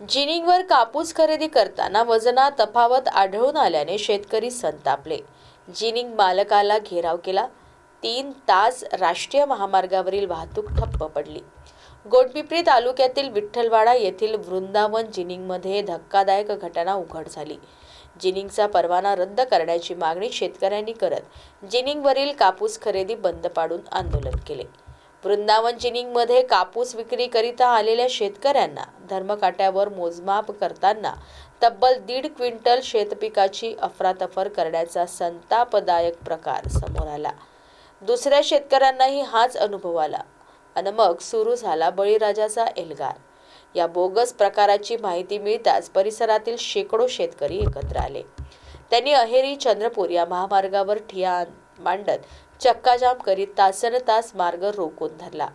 जिनिंगवर कापूस खरेदी करताना वजनात तफावत आढळून आल्याने शेतकरी संतापले. जिनिंग मालकाला घेराव केला. तीन तास राष्ट्रीय महामार्गावरील वाहतूक ठप्प पडली. गोंडपिंपरी तालुक्यातील विठ्ठलवाडा येथील वृंदावन जिनिंगमध्ये धक्कादायक घटना उघड झाली. जिनिंगचा परवाना रद्द करण्याची मागणी शेतकऱ्यांनी करत जिनिंगवरील कापूस खरेदी बंद पाडून आंदोलन केले. वृंदावन चिनिंगमध्ये कापूस विक्रीकरिता आलेल्या शेतकऱ्यांना धर्मकाट्यावर मोजमाप करताना तब्बल दीड क्विंटल शेतपिकाची अफरातफर करण्याचा संतापदायक प्रकार समोर आला. दुसऱ्या शेतकऱ्यांनाही हाच अनुभव आला. आणि मग सुरू झाला बळीराजाचा एल्गार. या बोगस प्रकाराची माहिती मिळताच परिसरातील शेकडो शेतकरी एकत्र आले. त्यांनी अहेरी चंद्रपूर या महामार्गावर ठिया मांडत चक्काजाम करीत तासनतास मार्ग रोखून धरला.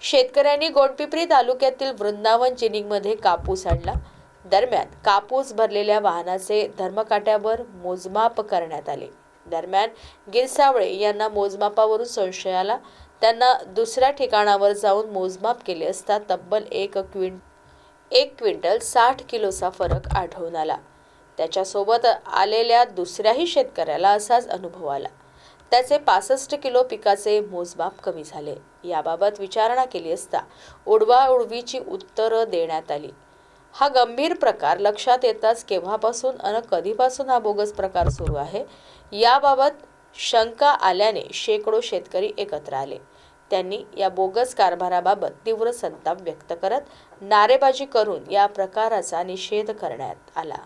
शेतकऱ्यांनी गोंडपिंपरी तालुक्यातील वृंदावन जिनिंगमध्ये कापूस आणला. दरम्यान कापूस भरलेल्या वाहनाचे धर्मकाट्यावर मोजमाप करण्यात आले. दरम्यान गिरसावळे यांना मोजमापावरून संशय आला. त्यांना दुसऱ्या ठिकाणावर जाऊन मोजमाप केले असता तब्बल एक क्विंट एक क्विंटल साठ किलोचा फरक आढळून आला. त्याच्यासोबत आलेल्या दुसऱ्याही शेतकऱ्याला असाच अनुभव आला. त्याचे पासष्ट किलो पिकाचे मोजमाप कमी झाले. याबाबत विचारणा केली असता उडवाउडवीची उत्तरं देण्यात आली. हा गंभीर प्रकार लक्षात येताच केव्हापासून अन कधीपासून हा बोगस प्रकार सुरू आहे? याबाबत शंका आल्याने शेकडो शेतकरी एकत्र आले. त्यांनी या बोगस कारभाराबाबत तीव्र संताप व्यक्त करत नारेबाजी करून या प्रकाराचा निषेध करण्यात आला.